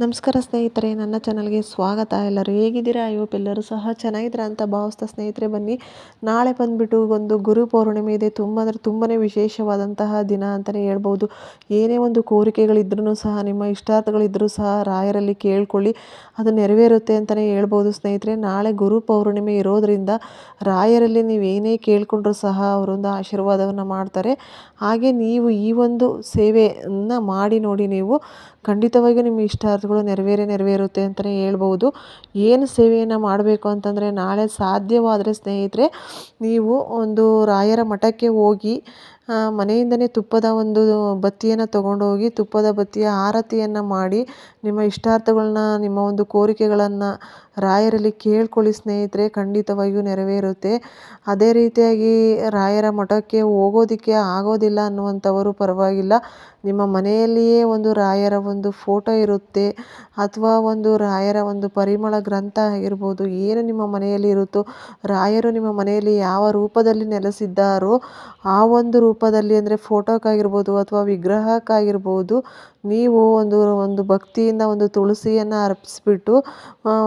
ನಮಸ್ಕಾರ ಸ್ನೇಹಿತರೆ, ನನ್ನ ಚಾನಲ್ಗೆ ಸ್ವಾಗತ. ಎಲ್ಲರೂ ಹೇಗಿದ್ದೀರಾ? ಐವಪ್ ಎಲ್ಲರೂ ಸಹ ಚೆನ್ನಾಗಿದ್ದೀರಾ ಅಂತ ಭಾವಿಸ್ತಾ ಸ್ನೇಹಿತರೆ, ಬನ್ನಿ. ನಾಳೆ ಬಂದುಬಿಟ್ಟು ಒಂದು ಗುರು ಪೌರ್ಣಿಮೆ ಇದೆ. ತುಂಬ ಅಂದರೆ ತುಂಬಾ ವಿಶೇಷವಾದಂತಹ ದಿನ ಅಂತಲೇ ಹೇಳ್ಬೋದು. ಏನೇ ಒಂದು ಕೋರಿಕೆಗಳಿದ್ರೂ ಸಹ, ನಿಮ್ಮ ಇಷ್ಟಾರ್ಥಗಳಿದ್ದರೂ ಸಹ ರಾಯರಲ್ಲಿ ಕೇಳ್ಕೊಳ್ಳಿ. ಅದು ನೆರವೇರುತ್ತೆ ಅಂತಲೇ ಹೇಳ್ಬೋದು ಸ್ನೇಹಿತರೆ. ನಾಳೆ ಗುರು ಪೌರ್ಣಿಮೆ ಇರೋದರಿಂದ ರಾಯರಲ್ಲಿ ನೀವು ಏನೇ ಕೇಳಿಕೊಂಡ್ರೂ ಸಹ ಅವರೊಂದು ಆಶೀರ್ವಾದವನ್ನು ಮಾಡ್ತಾರೆ. ಹಾಗೆ ನೀವು ಈ ಒಂದು ಸೇವೆಯನ್ನು ಮಾಡಿ ನೋಡಿ ನೀವು ಖಂಡಿತವಾಗಿಯೂ ನಿಮ್ಮ ಇಷ್ಟಾರ್ಥಗಳು ನೆರವೇರೇ ನೆರವೇರುತ್ತೆ ಅಂತಲೇ ಹೇಳ್ಬೋದು. ಏನು ಸೇವೆಯನ್ನು ಮಾಡಬೇಕು ಅಂತಂದರೆ ನಾಳೆ ಸಾಧ್ಯವಾದರೆ ಸ್ನೇಹಿತರೆ, ನೀವು ಒಂದು ರಾಯರ ಮಠಕ್ಕೆ ಹೋಗಿ ಮನೆಯಿಂದನೇ ತುಪ್ಪದ ಒಂದು ಬತ್ತಿಯನ್ನು ತೊಗೊಂಡೋಗಿ ತುಪ್ಪದ ಬತ್ತಿಯ ಆರತಿಯನ್ನು ಮಾಡಿ ನಿಮ್ಮ ಇಷ್ಟಾರ್ಥಗಳನ್ನ ನಿಮ್ಮ ಒಂದು ಕೋರಿಕೆಗಳನ್ನು ರಾಯರಲ್ಲಿ ಕೇಳ್ಕೊಳ್ಳಿ ಸ್ನೇಹಿತರೆ, ಖಂಡಿತವಾಗಿಯೂ ನೆರವೇರುತ್ತೆ. ಅದೇ ರೀತಿಯಾಗಿ ರಾಯರ ಮಠಕ್ಕೆ ಹೋಗೋದಕ್ಕೆ ಆಗೋದಿಲ್ಲ ಅನ್ನುವಂಥವರು ಪರವಾಗಿಲ್ಲ. ನಿಮ್ಮ ಮನೆಯಲ್ಲಿಯೇ ಒಂದು ರಾಯರ ಒಂದು ಫೋಟೋ ಇರುತ್ತೆ, ಅಥವಾ ಒಂದು ರಾಯರ ಒಂದು ಪರಿಮಳ ಗ್ರಂಥ ಆಗಿರ್ಬೋದು, ಏನು ನಿಮ್ಮ ಮನೆಯಲ್ಲಿ ಇರುತ್ತೋ, ರಾಯರು ನಿಮ್ಮ ಮನೆಯಲ್ಲಿ ಯಾವ ರೂಪದಲ್ಲಿ ನೆಲೆಸಿದ್ದಾರೋ ಆ ಒಂದು ರೂಪದಲ್ಲಿ ಅಂದರೆ ಫೋಟೋಕ್ಕಾಗಿರ್ಬೋದು ಅಥವಾ ವಿಗ್ರಹಕ್ಕಾಗಿರ್ಬೋದು, ನೀವು ಒಂದು ಒಂದು ಭಕ್ತಿಯಿಂದ ಒಂದು ತುಳಸಿಯನ್ನು ಅರ್ಪಿಸ್ಬಿಟ್ಟು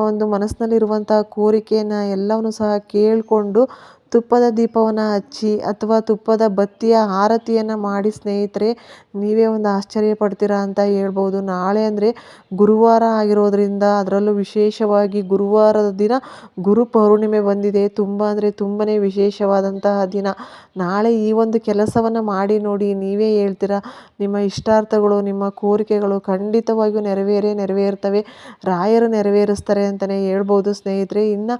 ಒಂದು ಮನಸ್ಸಿನಲ್ಲಿರುವಂಥ ಕೋರಿಕೆಯನ್ನು ಎಲ್ಲವನ್ನು ಸಹ ಕೇಳಿಕೊಂಡು ತುಪ್ಪದ ದೀಪವನ್ನು ಹಚ್ಚಿ ಅಥವಾ ತುಪ್ಪದ ಬತ್ತಿಯ ಆರತಿಯನ್ನು ಮಾಡಿ ಸ್ನೇಹಿತರೆ, ನೀವೇ ಒಂದು ಆಶ್ಚರ್ಯ ಪಡ್ತೀರಾ ಅಂತ ಹೇಳ್ಬೋದು. ನಾಳೆ ಅಂದರೆ ಗುರುವಾರ ಆಗಿರೋದರಿಂದ ಅದರಲ್ಲೂ ವಿಶೇಷವಾಗಿ ಗುರುವಾರದ ದಿನ ಗುರು ಪೌರ್ಣಿಮೆ ಬಂದಿದೆ. ತುಂಬ ಅಂದರೆ ತುಂಬಾ ವಿಶೇಷವಾದಂತಹ ದಿನ. ನಾಳೆ ಈ ಒಂದು ಕೆಲಸವನ್ನು ಮಾಡಿ ನೋಡಿ ನೀವೇ ಹೇಳ್ತೀರಾ, ನಿಮ್ಮ ಇಷ್ಟಾರ್ಥಗಳು, ನಿಮ್ಮ ಕೋರಿಕೆಗಳು ಖಂಡಿತವಾಗಿಯೂ ನೆರವೇರೇ ನೆರವೇರ್ತವೆ, ರಾಯರು ನೆರವೇರಿಸ್ತಾರೆ ಅಂತಲೇ ಹೇಳ್ಬೋದು ಸ್ನೇಹಿತರೆ. ಇನ್ನು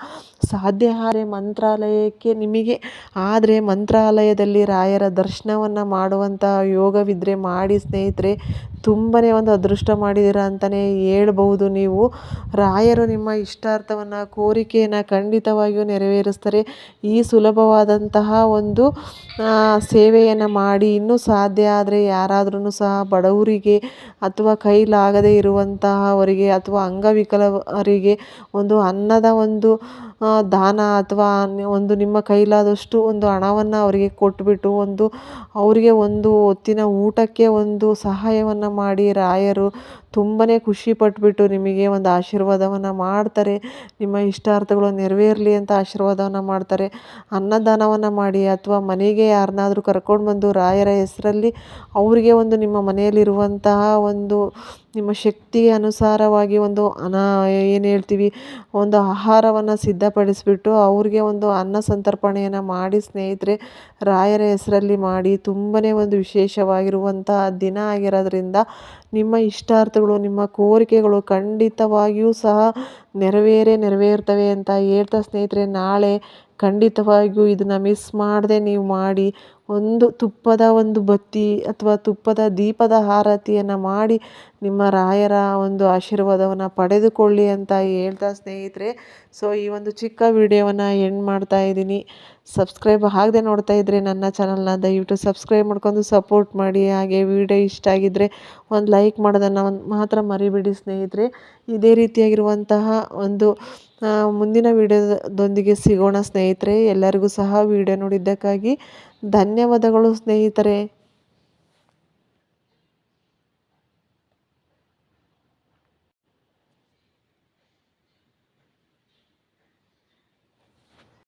ಸಾಧ್ಯಹಾರೆ ಮಂತ್ರಾಲಯಕ್ಕೆ ನಿಮಗೆ. ಆದರೆ ಮಂತ್ರಾಲಯದಲ್ಲಿ ರಾಯರ ದರ್ಶನವನ್ನು ಮಾಡುವಂತಹ ಯೋಗವಿದ್ದರೆ ಮಾಡಿ ಸ್ನೇಹಿತರೆ ತುಂಬಾ ಒಂದು ಅದೃಷ್ಟ ಮಾಡಿದ್ದೀರ ಅಂತಲೇ ಹೇಳ್ಬಹುದು ನೀವು. ರಾಯರು ನಿಮ್ಮ ಇಷ್ಟಾರ್ಥವನ್ನು, ಕೋರಿಕೆಯನ್ನು ಖಂಡಿತವಾಗಿಯೂ ನೆರವೇರಿಸ್ತಾರೆ. ಈ ಸುಲಭವಾದಂತಹ ಒಂದು ಸೇವೆಯನ್ನು ಮಾಡಿ ಇನ್ನೂ ಸಾಧ್ಯ ಆದರೆ ಯಾರಾದ್ರೂ ಸಹ ಬಡವರಿಗೆ ಅಥವಾ ಕೈಲಾಗದೇ ಇರುವಂತಹವರಿಗೆ ಅಥವಾ ಅಂಗವಿಕಲರಿಗೆ ಒಂದು ಅನ್ನದ ಒಂದು ದಾನ ಅಥವಾ ಒಂದು ನಿಮ್ಮ ಕೈಲಾದಷ್ಟು ಒಂದು ಹಣವನ್ನು ಅವರಿಗೆ ಕೊಟ್ಬಿಟ್ಟು ಒಂದು, ಅವರಿಗೆ ಒಂದು ಹೊತ್ತಿನ ಊಟಕ್ಕೆ ಒಂದು ಸಹಾಯವನ್ನು ಮಾಡಿ ರಾಯರು ತುಂಬಾ ಖುಷಿಪಟ್ಬಿಟ್ಟು ನಿಮಗೆ ಒಂದು ಆಶೀರ್ವಾದವನ್ನು ಮಾಡ್ತಾರೆ. ನಿಮ್ಮ ಇಷ್ಟಾರ್ಥಗಳು ನೆರವೇರಲಿ ಅಂತ ಆಶೀರ್ವಾದವನ್ನು ಮಾಡ್ತಾರೆ. ಅನ್ನದಾನವನ್ನು ಮಾಡಿ ಅಥವಾ ಮನೆಗೆ ಯಾರನ್ನಾದರೂ ಕರ್ಕೊಂಡು ಬಂದು ರಾಯರ ಹೆಸರಲ್ಲಿ ಅವರಿಗೆ ಒಂದು ನಿಮ್ಮ ಮನೆಯಲ್ಲಿರುವಂತಹ ಒಂದು ನಿಮ್ಮ ಶಕ್ತಿಗೆ ಅನುಸಾರವಾಗಿ ಒಂದು ಅನಾ, ಏನು ಹೇಳ್ತೀವಿ, ಒಂದು ಆಹಾರವನ್ನು ಸಿದ್ಧಪಡಿಸಿಬಿಟ್ಟು ಅವ್ರಿಗೆ ಒಂದು ಅನ್ನ ಸಂತರ್ಪಣೆಯನ್ನು ಮಾಡಿ ಸ್ನೇಹಿತರೆ, ರಾಯರ ಹೆಸರಲ್ಲಿ ಮಾಡಿ ತುಂಬನೇ ಒಂದು ವಿಶೇಷವಾಗಿರುವಂತಹ ದಿನ ಆಗಿರೋದ್ರಿಂದ ನಿಮ್ಮ ಇಷ್ಟಾರ್ಥಗಳು ನಿಮ್ಮ ಕೋರಿಕೆಗಳು ಖಂಡಿತವಾಗಿಯೂ ಸಹ ನೆರವೇರೇ ನೆರವೇರ್ತವೆ ಅಂತ ಹೇಳ್ತಾ ಸ್ನೇಹಿತರೆ ನಾಳೆ ಖಂಡಿತವಾಗಿಯೂ ಇದನ್ನು ಮಿಸ್ ಮಾಡದೆ ನೀವು ಮಾಡಿ ಒಂದು ತುಪ್ಪದ ಒಂದು ಬತ್ತಿ ಅಥವಾ ತುಪ್ಪದ ದೀಪದ ಆರತಿಯನ್ನು ಮಾಡಿ ನಿಮ್ಮ ರಾಯರ ಒಂದು ಆಶೀರ್ವಾದವನ್ನು ಪಡೆದುಕೊಳ್ಳಿ ಅಂತ ಹೇಳ್ತಾ ಸ್ನೇಹಿತರೆ. ಸೊ ಈ ಒಂದು ಚಿಕ್ಕ ವಿಡಿಯೋವನ್ನು ಎಂಡ್ ಮಾಡ್ತಾ ಇದ್ದೀನಿ. ಸಬ್ಸ್ಕ್ರೈಬ್ ಆಗದೆ ನೋಡ್ತಾ ಇದ್ದರೆ ನನ್ನ ಚಾನಲ್ನ ದಯವಿಟ್ಟು ಸಬ್ಸ್ಕ್ರೈಬ್ ಮಾಡ್ಕೊಂಡು ಸಪೋರ್ಟ್ ಮಾಡಿ. ಹಾಗೆ ವಿಡಿಯೋ ಇಷ್ಟ ಆಗಿದ್ದರೆ ಒಂದು ಲೈಕ್ ಮಾಡೋದನ್ನು ಒಂದು ಮಾತ್ರ ಮರಿಬೇಡಿ ಸ್ನೇಹಿತರೆ. ಇದೇ ರೀತಿಯಾಗಿರುವಂತಹ ಒಂದು ಮುಂದಿನ ವಿಡಿಯೋದೊಂದಿಗೆ ಸಿಗೋಣ ಸ್ನೇಹಿತರೆ. ಎಲ್ಲರಿಗೂ ಸಹ ವಿಡಿಯೋ ನೋಡಿದ್ದಕ್ಕಾಗಿ ಧನ್ಯವಾದಗಳು ಸ್ನೇಹಿತರೆ.